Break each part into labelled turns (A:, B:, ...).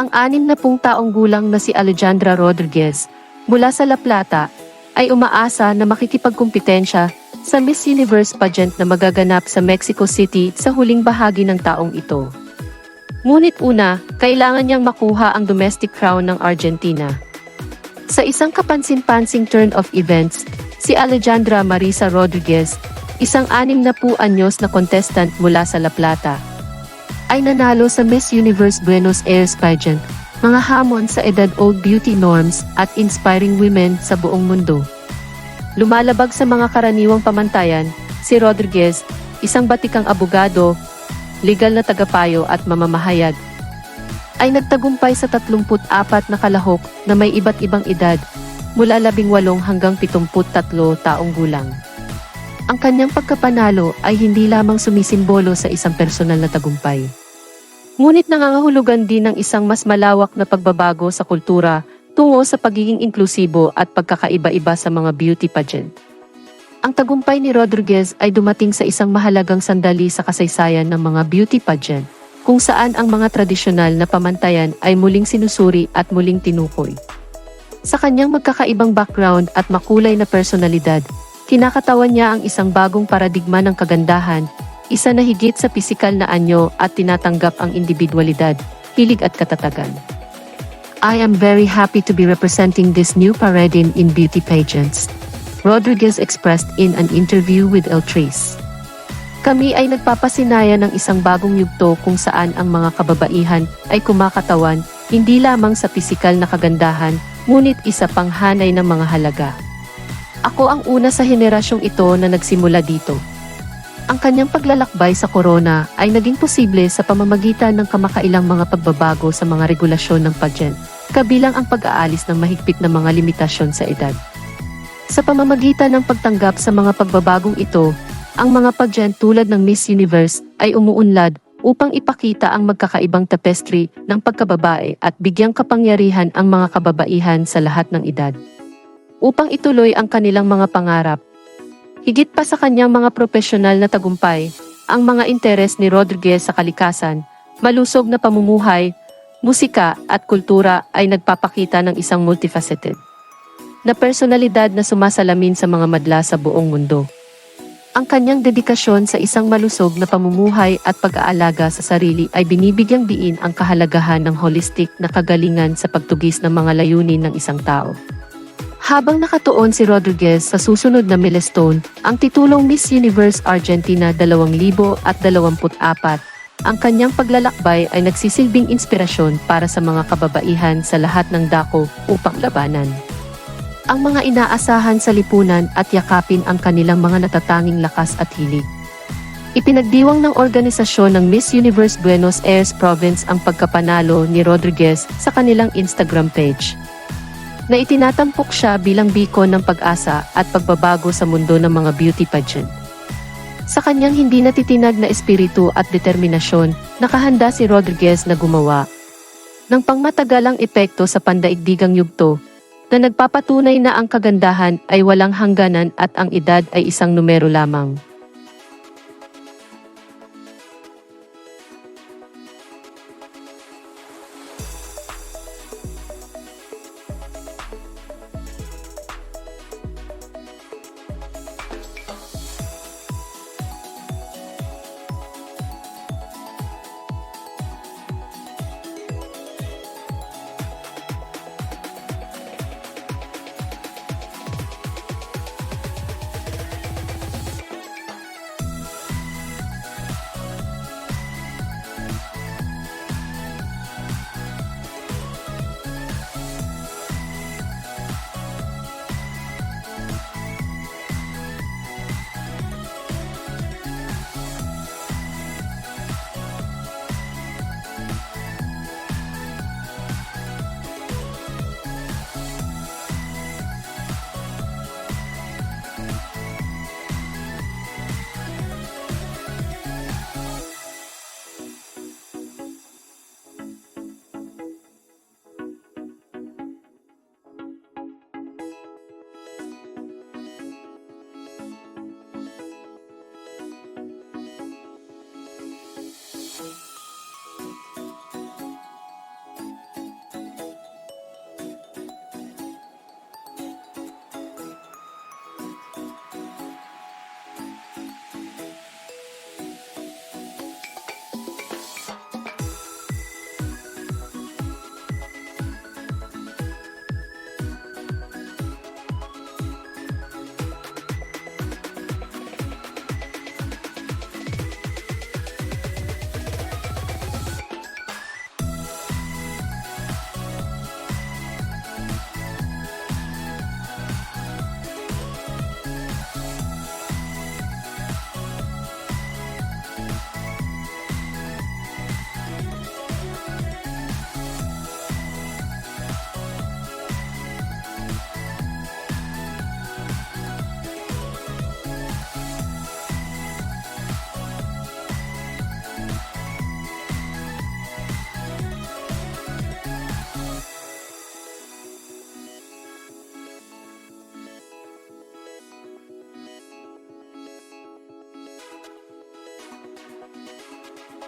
A: Ang anim na pung taong gulang na si Alejandra Rodriguez mula sa La Plata ay umaasa na makikipagkumpetensya sa Miss Universe pageant na magaganap sa Mexico City sa huling bahagi ng taong ito. Ngunit una, kailangan niyang makuha ang domestic crown ng Argentina. Sa isang kapansin-pansing turn of events, si Alejandra Marisa Rodriguez, isang anim na anyos na contestant mula sa La Plata, ay nanalo sa Miss Universe Buenos Aires pageant, mga hamon sa edad old beauty norms at inspiring women sa buong mundo. Lumalabag sa mga karaniwang pamantayan, si Rodriguez, isang batikang abogado, legal na tagapayo at mamamahayag, ay nagtagumpay sa 34 na kalahok na may iba't ibang edad, mula 18 hanggang 73 taong gulang. Ang kanyang pagkapanalo ay hindi lamang sumisimbolo sa isang personal na tagumpay. Ngunit nangangahulugan din ng isang mas malawak na pagbabago sa kultura tungo sa pagiging inklusibo at pagkakaiba-iba sa mga beauty pageant. Ang tagumpay ni Rodriguez ay dumating sa isang mahalagang sandali sa kasaysayan ng mga beauty pageant, kung saan ang mga tradisyonal na pamantayan ay muling sinusuri at muling tinukoy. Sa kanyang magkakaibang background at makulay na personalidad, kinakatawan niya ang isang bagong paradigma ng kagandahan, isa na higit sa pisikal na anyo at tinatanggap ang individualidad, hilig at katatagan. I am very happy to be representing this new paradigm in beauty pageants. Rodriguez expressed in an interview with El Trace. Kami ay nagpapasinaya ng isang bagong yugto kung saan ang mga kababaihan ay kumakatawan hindi lamang sa pisikal na kagandahan, ngunit isa pang hanay ng mga halaga. Ako ang una sa henerasyong ito na nagsimula dito. Ang kanyang paglalakbay sa corona ay naging posible sa pamamagitan ng kamakailang mga pagbabago sa mga regulasyon ng pageant, kabilang ang pag-aalis ng mahigpit na mga limitasyon sa edad. Sa pamamagitan ng pagtanggap sa mga pagbabagong ito, ang mga pageant tulad ng Miss Universe ay umuunlad upang ipakita ang magkakaibang tapestry ng pagkababae at bigyang kapangyarihan ang mga kababaihan sa lahat ng edad. Upang ituloy ang kanilang mga pangarap, higit pa sa kanyang mga profesional na tagumpay, ang mga interes ni Rodriguez sa kalikasan, malusog na pamumuhay, musika at kultura ay nagpapakita ng isang multifaceted na personalidad na sumasalamin sa mga madla sa buong mundo. Ang kanyang dedikasyon sa isang malusog na pamumuhay at pag-aalaga sa sarili ay binibigyang diin ang kahalagahan ng holistic na kagalingan sa pagtugis ng mga layunin ng isang tao. Habang nakatuon si Rodriguez sa susunod na milestone, ang titulong Miss Universe Argentina 2024, ang kanyang paglalakbay ay nagsisilbing inspirasyon para sa mga kababaihan sa lahat ng dako upang labanan ang mga inaasahan sa lipunan at yakapin ang kanilang mga natatanging lakas at hilig. Ipinagdiwang ng organisasyon ng Miss Universe Buenos Aires Province ang pagkapanalo ni Rodriguez sa kanilang Instagram page. Na itinatampok siya bilang bikon ng pag-asa at pagbabago sa mundo ng mga beauty pageant. Sa kanyang hindi natitinag na espiritu at determinasyon, nakahanda si Rodriguez na gumawa ng pangmatagalang epekto sa pandaigdigang yugto na nagpapatunay na ang kagandahan ay walang hangganan at ang edad ay isang numero lamang.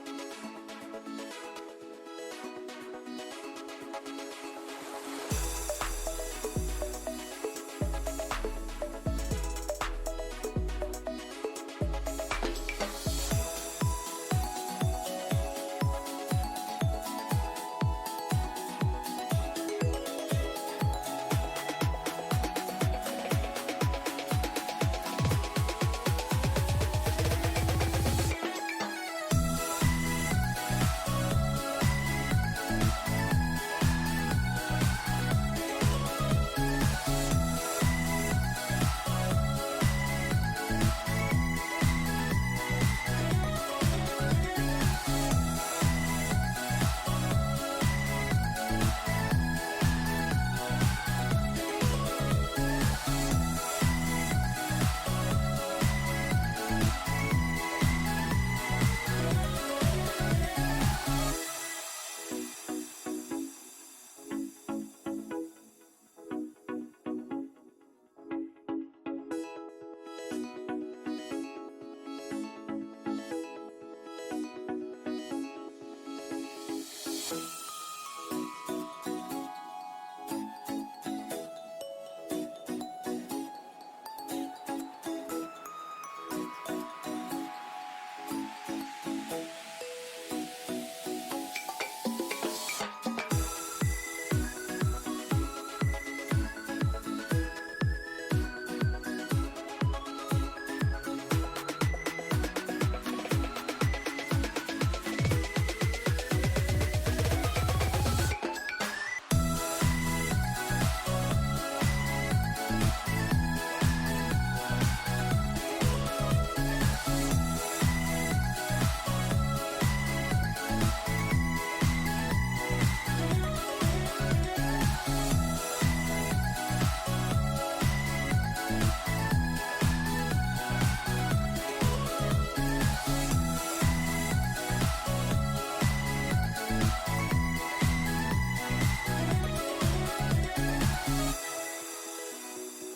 A: Thank you.